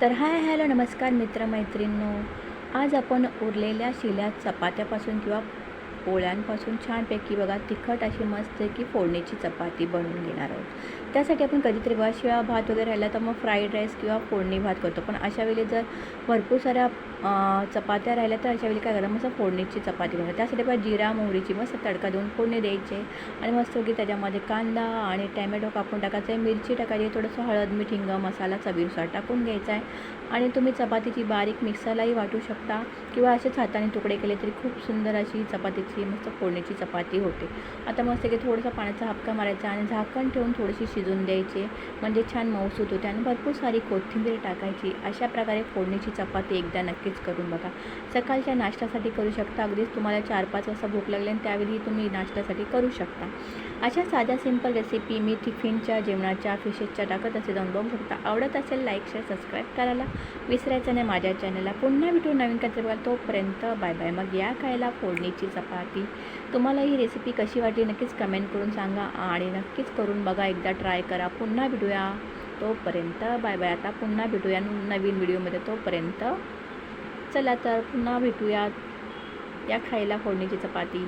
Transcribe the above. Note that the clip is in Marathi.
तर हाय हॅलो नमस्कार मित्रमैत्रिणींनो. आज आपण उरलेल्या शिल्या चपात्यापासून किंवा पोळ्यांपासून छानपैकी बघा तिखट अशी मस्त की फोडणीची चपाती बनवून घेणार आहोत. त्यासाठी आपण कधीतरी बघा शिळा भात वगैरे राहिला तर मग फ्राईड राईस किंवा फोडणी भात करतो. पण अशा वेळी जर भरपूर साऱ्या चपात्या राहिल्या तर अशा वेळी काय करा मस्त फोडणीची चपाती बनवतो त्यासाठी बघा जिरा मोहरीची मस्त तडका देऊन फोडणी द्यायचे आणि मस्त की त्याच्यामध्ये कांदा आणि टॅमॅटो कापून टाकायचं आहे मिरची टाकायची थोडंसं हळद मीठ हिंग मसाला चवीनुसार टाकून घ्यायचा आहे. आणि तुम्ही चपातीची बारीक मिक्सरलाही वाटू शकता किंवा असेच हाताने तुकडे केले तरी खूप सुंदर अशी चपातीची मस्त फोडणीची चपाती होते. आता मस्त की थोडंसं पाण्याचा हापका मारायचा आणि झाकण ठेवून थोडीशी शिजून द्यायची. म्हणजे छान मऊसूत होते आणि भरपूर सारी कोथिंबीर टाकायची. अशा प्रकारे फोडणीची चपाती एकदा नक्कीच करून बघा. सकाळच्या नाश्त्यासाठी करू शकता. अगदीच तुम्हाला चार पाच वाजता भूक लागली आणि त्यावेळी तुम्ही नाश्त्यासाठी करू शकता. अशा साध्या सिंपल रेसिपी मी टिफिनच्या जेवणाच्या फिशेसच्या टाकत असे जाऊन बघू शकता. आवडत असेल लाईक शेअर सबस्क्राईब करायला विसरायचं नाही. माझ्या चॅनलला पुन्हा भेटू नवीन काहीतरी तोपर्यंत बाय बाय मग या खायला फोडणीची चपाती. तुम्हाला ही रेसिपी कशी वाटली नक्कीच कमेंट करून सांगा आणि नक्कीच करून बघा एकदा ट्राय करा. पुन्हा भेटूया तोपर्यंत. बाय बाय आता पुन्हा भेटूया नवीन व्हिडिओमध्ये तोपर्यंत. चला तर पुन्हा भेटूया या खायला फोडणीची चपाती.